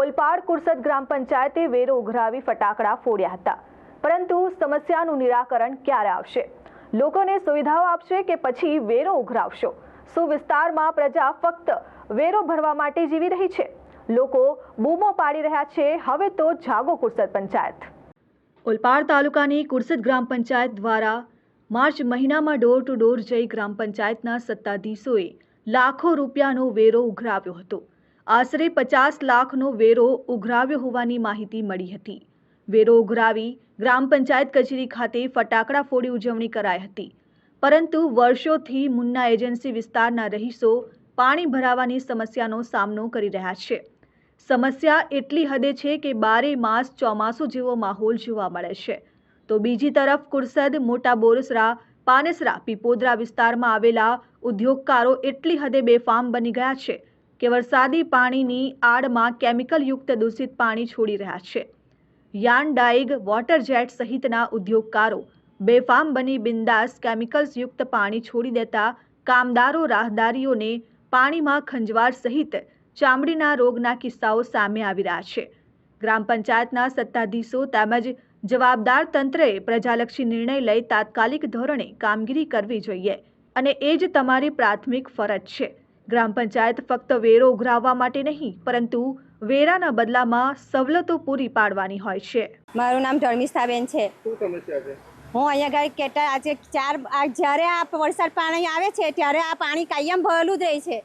ઓલપાડ કુરસદ ગ્રામ પંચાયતે વેરો ઉઘરાવી ફટાકડા ફોડ્યા હતા. પરંતુ સમસ્યાનું નિરાકરણ ક્યારે આવશે? લોકોને સુવિધાઓ આપશે કે પછી વેરો ઉઘરાવશો? શું વિસ્તારમાં પ્રજા ફક્ત વેરો ભરવા માટે જીવી રહી છે? લોકો બૂમો પાડી રહ્યા છે. હવે તો જાગો કુરસદ પંચાયત. ઓલપાડ તાલુકાની કુરસદ ગ્રામ પંચાયત દ્વારા માર્ચ મહિનામાં ડોર ટુ ડોર જઈ ગ્રામ પંચાયતના સત્તાધીશોએ લાખો રૂપિયાનો વેરો ઉઘરાવ્યો હતો. આશરે પચાસ લાખનો વેરો ઉઘરાવ્યો હોવાની માહિતી મળી હતી. વેરો ઉઘરાવી ગ્રામ પંચાયત કચેરી ખાતે ફટાકડા ફોડી ઉજવણી કરાઈ હતી. પરંતુ વર્ષોથી મુન્ના એજન્સી વિસ્તારના રહીશો પાણી ભરાવાની સમસ્યાનો સામનો કરી રહ્યા છે. સમસ્યા એટલી હદે છે કે બારે માસ ચોમાસું જેવો માહોલ જોવા મળે છે. તો બીજી તરફ કુરસદ, મોટા બોરસરા, પાનેસરા, પીપોદરા વિસ્તારમાં આવેલા ઉદ્યોગકારો એટલી હદે બેફામ બની ગયા છે કે વરસાદી પાણીની આડમાં કેમિકલયુક્ત દૂષિત પાણી છોડી રહ્યા છે. યાન ડાઇગ વોટર જેટ સહિતના ઉદ્યોગકારો બેફામ બની બિંદાસ કેમિકલ્સયુક્ત પાણી છોડી દેતા કામદારો રાહદારીઓને પાણીમાં ખંજવાળ સહિત ચામડીના રોગના કિસ્સાઓ સામે આવી રહ્યા છે. ગ્રામ પંચાયતના સત્તાધીશો તેમજ જવાબદાર તંત્રએ પ્રજાલક્ષી નિર્ણય લઈ તાત્કાલિક ધોરણે કામગીરી કરવી જોઈએ અને એ જ તમારી પ્રાથમિક ફરજ છે. ગ્રામ પંચાયત ફક્ત વેરો ઉઘરાવવા માટે નહીં પરંતુ વેરાના બદલામાં સવલતો પૂરી પાડવાની હોય છે. મારું નામ ધર્મિષ્ઠાબેન છે. શું સમસ્યા છે? હું અહીંયા આગળ કેટલા આજે ચાર આ જ્યારે આ વરસાદ પાણી આવે છે ત્યારે આ પાણી કાયમ ભરેલું જ રહે છે.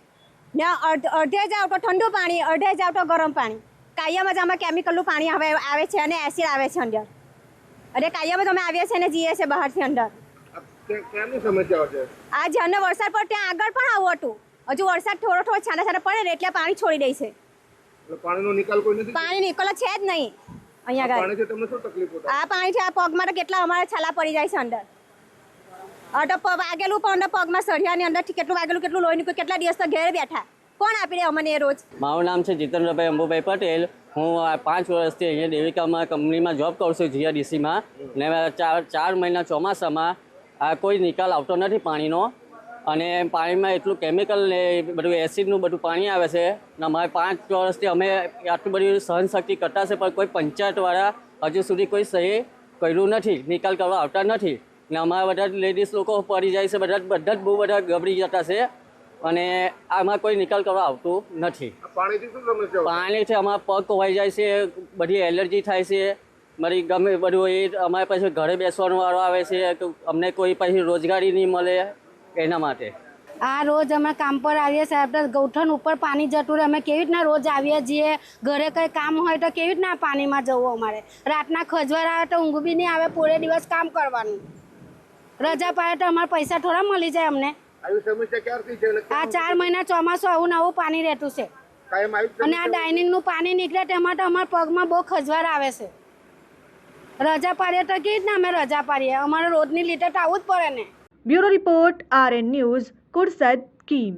ને અડધ અડધે જાવ તો ઠંડુ પાણી અડધે જાવ તો ગરમ પાણી. કાયમ જ આમાં કેમિકલનું પાણી આવે આવે છે અને એસિડ આવે છે અંદર. અને કાયમ જ અમે આવીએ છીએ અને જઈએ છીએ બહારથી અંદર. આ જ્યાંનો વરસાદ પર ત્યાં આગળ પણ આવું હતું. હજુ વરસાદ થોડો થોડો છાંટા છાંટા પડે ને એટલે પાણી છોડી દે છે. પાણીનો નિકાલ કોઈ નથી પાણી નીકળો છે જ નહીં. અહીંયા આગળ. પાણી છે તમને શું તકલીફો થાય? આ આ પગમાં તો કેટલા અમારા છાલા પડી જાય છે અંદર. આ તો પ- વાગેલું પણ અંદર પગમાં સળિયાની અંદરથી કેટલું વાગેલું કેટલું લોહી નીકળ્યું કેટલા દિવસ તો ઘેર બેઠા. કોણ આપી દે અમને એ રોજ? મારું નામ છે જીતેન્દ્રભાઈ અંબુભાઈ પટેલ. હું પાંચ વર્ષથી અહીંયા દેવિકામાં કંપનીમાં જોબ કરું છું જીઆરડીસીમાં ને ચાર ચાર મહિના ચોમાસામાં આ કોઈ નિકાલ આવતો નથી પાણીનો. અને પાણીમાં એટલું કેમિકલ ને બધું એસિડનું બધું પાણી આવે છે. ને અમારે પાંચ વર્ષથી અમે આટલું બધું સહનશક્તિ કરતા છે પણ કોઈ પંચાયતવાળા હજુ સુધી કોઈ સહી કર્યું નથી નિકાલ કરવા આવતા નથી. ને અમારા બધા લેડીઝ લોકો પડી જાય છે બધા બધા જ બહુ બધા ગબડી જતા છે. અને આમાં કોઈ નિકાલ કરવા આવતું નથી. પાણીથી અમારા પગ કોવાઈ જાય છે બધી એલર્જી થાય છે. મારી ગમે બધું એ અમારે પછી ઘરે બેસવાનું વાળો આવે છે અમને કોઈ પછી રોજગારી નહીં મળે. એના માટે? આ રોજ અમે કામ પર આવીએ સાહેબ ગૌઠણ ઉપર પાણી જતું રહે. અમે કેવી રીતના રોજ આવીએ છીએ? ઘરે કંઈ કામ હોય તો કેવી રીતના પાણીમાં જવું અમારે? રાતના ખજવાર આવે તો ઊંઘ બી નહીં આવે પૂરે દિવસ કામ કરવાનું. રજા પાડે તો અમારે પૈસા થોડા મળી જાય અમને. આ ચાર મહિના ચોમાસું આવું ને આવું પાણી રહેતું છે. અને આ ડાઇનિંગનું પાણી નીકળે તેમાં તો અમારા પગમાં બહુ ખજવાર આવે છે. રજા પાડીએ તો કેવી રીતના અમે રજા પાડીએ? અમારે રોજની લીટર તો આવું જ પડે ને. Bureau report R N news Kursad Kim